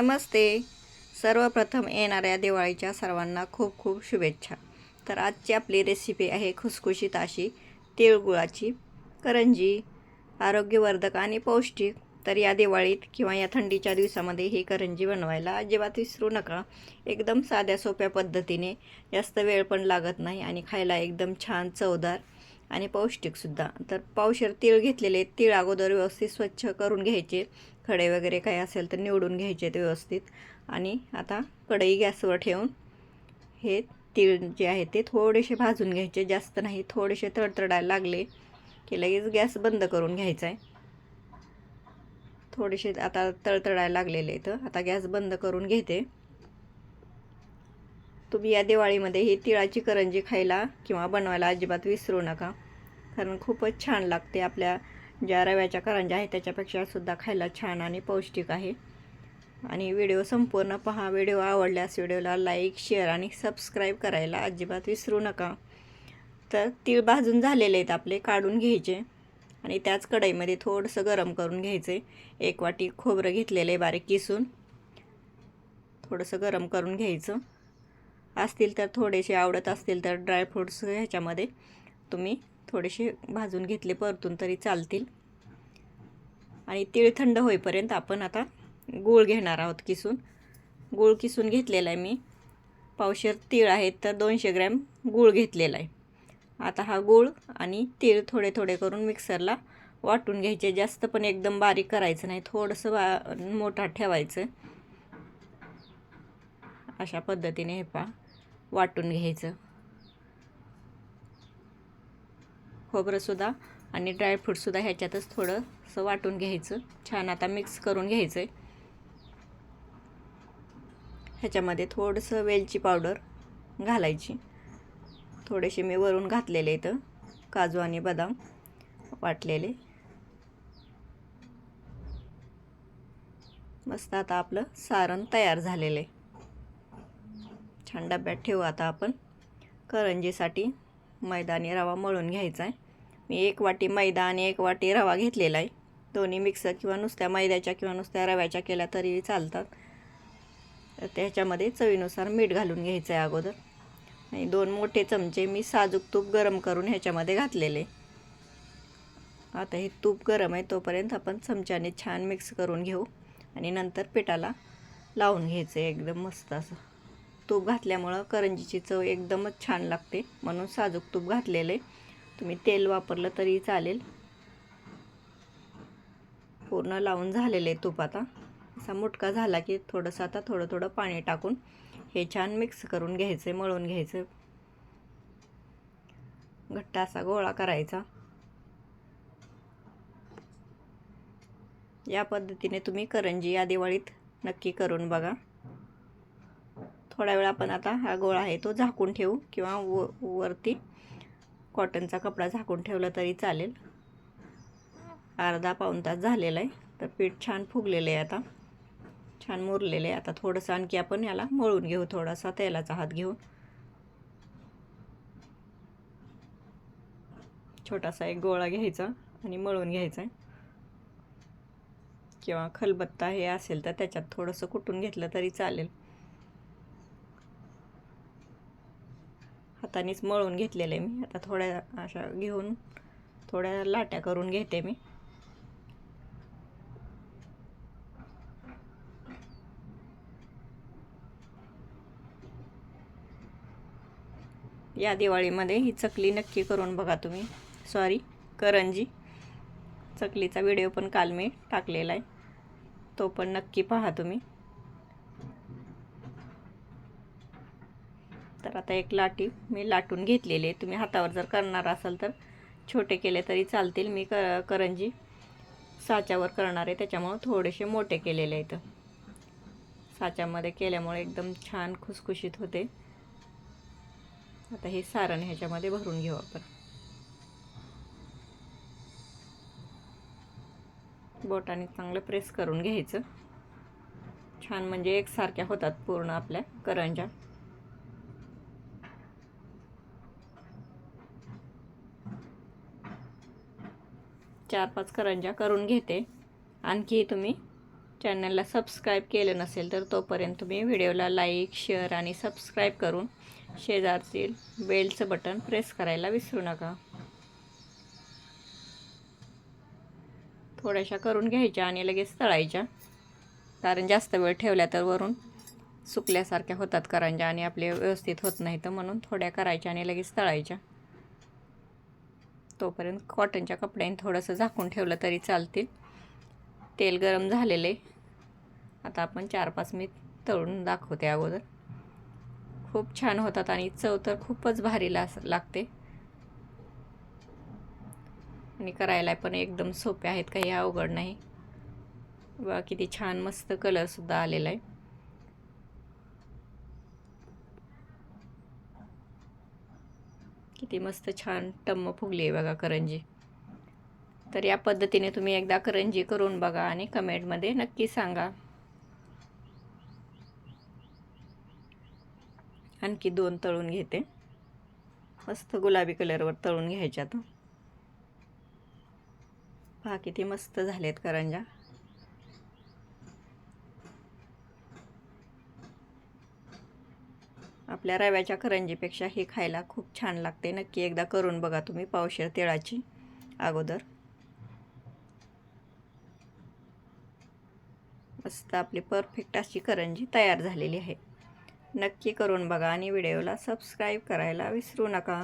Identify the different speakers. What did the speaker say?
Speaker 1: नमस्ते. सर्वप्रथम येणाऱ्या दिवाळीच्या सर्वांना खूप खूप शुभेच्छा. तर आजची आपली रेसिपी आहे खुसखुशीत अशी तिळगुळाची करंजी आरोग्यवर्धक आणि पौष्टिक. तर या दिवाळीत किंवा या थंडीच्या दिवसामध्ये ही करंजी बनवायला अजिबात विसरू नका. एकदम साध्या सोप्या पद्धतीने जास्त वेळ पण लागत नाही आणि खायला एकदम छान चवदार आणि पौष्टिकसुद्धा तर पावशेर तीळ घेतलेले तीळ अगोदर व्यवस्थित स्वच्छ करून घ्यायचे. खडे वगैरे काही असेल तर निवडून घ्यायचे ते व्यवस्थित. आणि आता कढई गॅसवर ठेवून हे तीळ जे आहे ते थोडेसे भाजून घ्यायचे. जास्त नाही थोडेसे तडतडायला लागले की लगेच गॅस बंद करून घ्यायचा आहे थोडेसे आता तळतळायला लागलेले तर आता गॅस बंद करून घेते. तुम्ही या दिवाळीमध्ये ही तिळाची करंजी खायला किंवा बनवायला अजिबात विसरू नका. कारण खूपच छान लागते आपल्या ज्या रव्याच्या करंज्या आहेत त्याच्यापेक्षा सुद्धा खायला छान आणि पौष्टिक आहे. आणि व्हिडिओ संपूर्ण पहा. व्हिडिओ आवडल्यास व्हिडिओला लाईक शेअर आणि सबस्क्राईब करायला अजिबात विसरू नका. तर तीळ भाजून झालेले आहेत आपले काढून घ्यायचे. आणि त्याच कढईमध्ये थोडंसं गरम करून घ्यायचे. एक वाटी खोबरं घेतलेलं आहे बारीक किसून. थोडंसं गरम करून घ्यायचं. असतील तर थोडेसे आवडत असतील तर ड्रायफ्रूट्स ह्याच्यामध्ये तुम्ही थोडेसे भाजून घेतले परतून तरी चालतील. आणि तीळ थंड होईपर्यंत आपण आता गूळ घेणार आहोत किसून. गूळ किसून घेतलेला आहे मी. पावशेर तीळ आहेत तर दोनशे ग्रॅम गूळ घेतलेला आहे. आता हा गूळ आणि तीळ थोडे थोडे करून मिक्सरला वाटून घ्यायचे. जास्त पण एकदम बारीक करायचं नाही थोडंसं बा मोठा ठेवायचं. अशा पद्धतीने हे पा वाटून घ्यायचं. खोबरंसुद्धा आणि ड्रायफ्रूटसुद्धा ह्याच्यातच थोडंसं वाटून घ्यायचं. छान आता मिक्स करून घ्यायचं आहे ह्याच्यामध्ये थोडंसं वेलची पावडर घालायची. थोडेसे मी वरून घातलेले इथं काजू आणि बदाम वाटलेले. मस्त आता आपलं सारण तयार झालेलं आहे. छान डब्यात ठेवू आता आपण. करंजीसाठी मैदा आणि रवा मळून घ्यायचा आहे. मी एक वाटी मैदा आणि एक वाटी रवा घेतलेला आहे. दोन्ही मिक्स किंवा नुसत्या मैद्याच्या किंवा नुसत्या रव्याच्या केल्या तरी चालतात. त्याच्यामध्ये चवीनुसार मीठ घालून घ्यायचं आहे अगोदर. आणि दोन मोठे चमचे मी साजूक तूप गरम करून ह्याच्यामध्ये घातलेले. आता हे तूप गरम आहे तोपर्यंत आपण चमच्याने छान मिक्स करून घेऊ. आणि नंतर पिठाला लावून घ्यायचं आहे. एकदम मस्त असं. तूप घातल्यामुळं करंजीची चव एकदमच छान लागते. म्हणून साजूक तूप घातलेलं आहे तुम्ही तेल वापरलं तरी चालेल. पूर्ण लावून झालेले तूप आता. असा मुटका झाला की थोडंसं आता थोडं थोडं पाणी टाकून हे छान मिक्स करून घ्यायचं मळून घ्यायचं घट्ट असा गोळा करायचा. या पद्धतीने तुम्ही करंजी या दिवाळीत नक्की करून बघा. थोडा वेळ आपण आता हा गोळा आहे तो झाकून ठेवू किंवा व वरती कॉटनचा कपडा झाकून ठेवला तरी चालेल. अर्धा पाऊण तास झालेला आहे तर पीठ छान फुगलेलं आहे आता. छान मुरलेलं आहे. आता थोडंसं आणखी आपण याला मळून घेऊ थोडासा तेलाचा हात घेऊन. छोटासा एक गोळा घ्यायचा आणि मळून घ्यायचा किंवा खलबत्ता हे असेल तर त्याच्यात थोडंसं कुटून घेतलं तरी चालेल. हातानेच मळून घेतलेलं आहे मी. आता थोड्या अशा घेऊन थोड्या लाट्या करून घेते मी. या दिवाळीमध्ये ही चकली नक्की करून बघा तुम्ही. सॉरी करंजी. चकलीचा व्हिडिओ पण काल मी टाकलेला आहे. तो पण नक्की पहा तुम्ही. तर आता एक लाटी मी लाटून घेतलेली आहे. तुम्ही हातावर जर करणार असाल तर छोटे केले तरी चालतील. मी क करंजी साच्यावर करणार आहे. त्याच्यामुळं थोडेसे मोठे केलेले आहेत. साच्यामध्ये केल्यामुळे एकदम छान खुसखुशीत होते. आता हे सारण ह्याच्यामध्ये भरून घेऊ आपण. बोटाने चांगलं प्रेस करून घ्यायचं. छान म्हणजे एकसारख्या होतात पूर्ण आपल्या करंजा चार पाच करंजा करून घेते. आणखी तुम्ही चॅनलला सबस्क्राईब केलं नसेल तर तोपर्यंत तुम्ही व्हिडिओला लाईक शेअर आणि सबस्क्राईब करून शेजारतील बेलचं बटन प्रेस करायला विसरू नका. थोड्याशा करून घ्यायच्या आणि लगेच तळायच्या. कारण जास्त वेळ ठेवल्या तर वरून सुकल्यासारख्या होतात करंजा आणि आपले व्यवस्थित होत नाही तर म्हणून थोड्या करायच्या आणि लगेच तळायच्या. तोपर्यंत कॉटनच्या कपड्याने थोडंसं झाकून ठेवलं तरी चालतील. तेल गरम झालेले. आता आपण चार पाच मिनिट तळून दाखवते अगोदर. खूप छान होतात आणि चव तर खूपच भारी लास लागते. आणि करायला पण एकदम सोपे आहेत काही अवघड नाही. बघा किती छान मस्त कलरसुद्धा आलेला आहे. किती मस्त छान टम्म फुगली आहे बघा करंजी. तर या पद्धतीने तुम्ही एकदा करंजी करून बघा आणि कमेंटमध्ये नक्की सांगा. आणखी दोन तळून घेते. मस्त गुलाबी कलरवर तळून घ्यायच्यात. पहा किती मस्त झालेत करंजा आपल्या रव्याच्या करंजीपेक्षा ही खायला खूप छान लागते. नक्की एकदा करून बघा तुम्ही पावशेर तिळाची अगोदर. मस्त आपली परफेक्ट अशी करंजी तयार झालेली आहे. नक्की करून बघा आणि व्हिडिओला सबस्क्राईब करायला विसरू नका.